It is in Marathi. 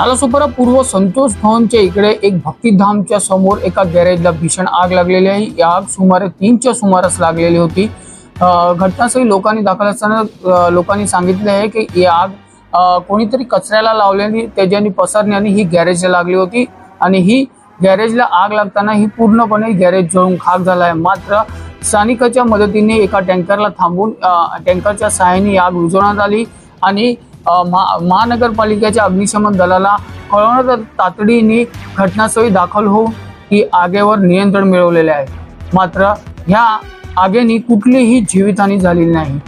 नालासोपारा पूर्व संतोष भवनच्या इकडे एक भक्तिधामच्या समोर एका गॅरेजला भीषण आग लागलेली आहे. ही आग सुमारे तीनच्या सुमारास लागलेली होती. घटनास्थळी लोकांनी दाखल असताना लोकांनी सांगितले आहे की ही आग कोणीतरी कचऱ्याला लावल्याने त्याच्याने पसरण्याने ही गॅरेजला लागली होती आणि ही गॅरेजला आग लागताना ही पूर्णपणे गॅरेज जळून खाक झाला आहे. मात्र स्थानिकाच्या मदतीने एका टँकरला थांबून टँकरच्या सहाय्याने आग विझवण्यात आली आणि महा- महानगरपालिकेच्या अग्निशमन दलाला कळवण्यात तातडीने घटनास्थळी दाखल होऊन ही आगेवर नियंत्रण मिळवलेले आहे. मात्र ह्या आगेने कुठलीही जीवितहानी झालेली नाही.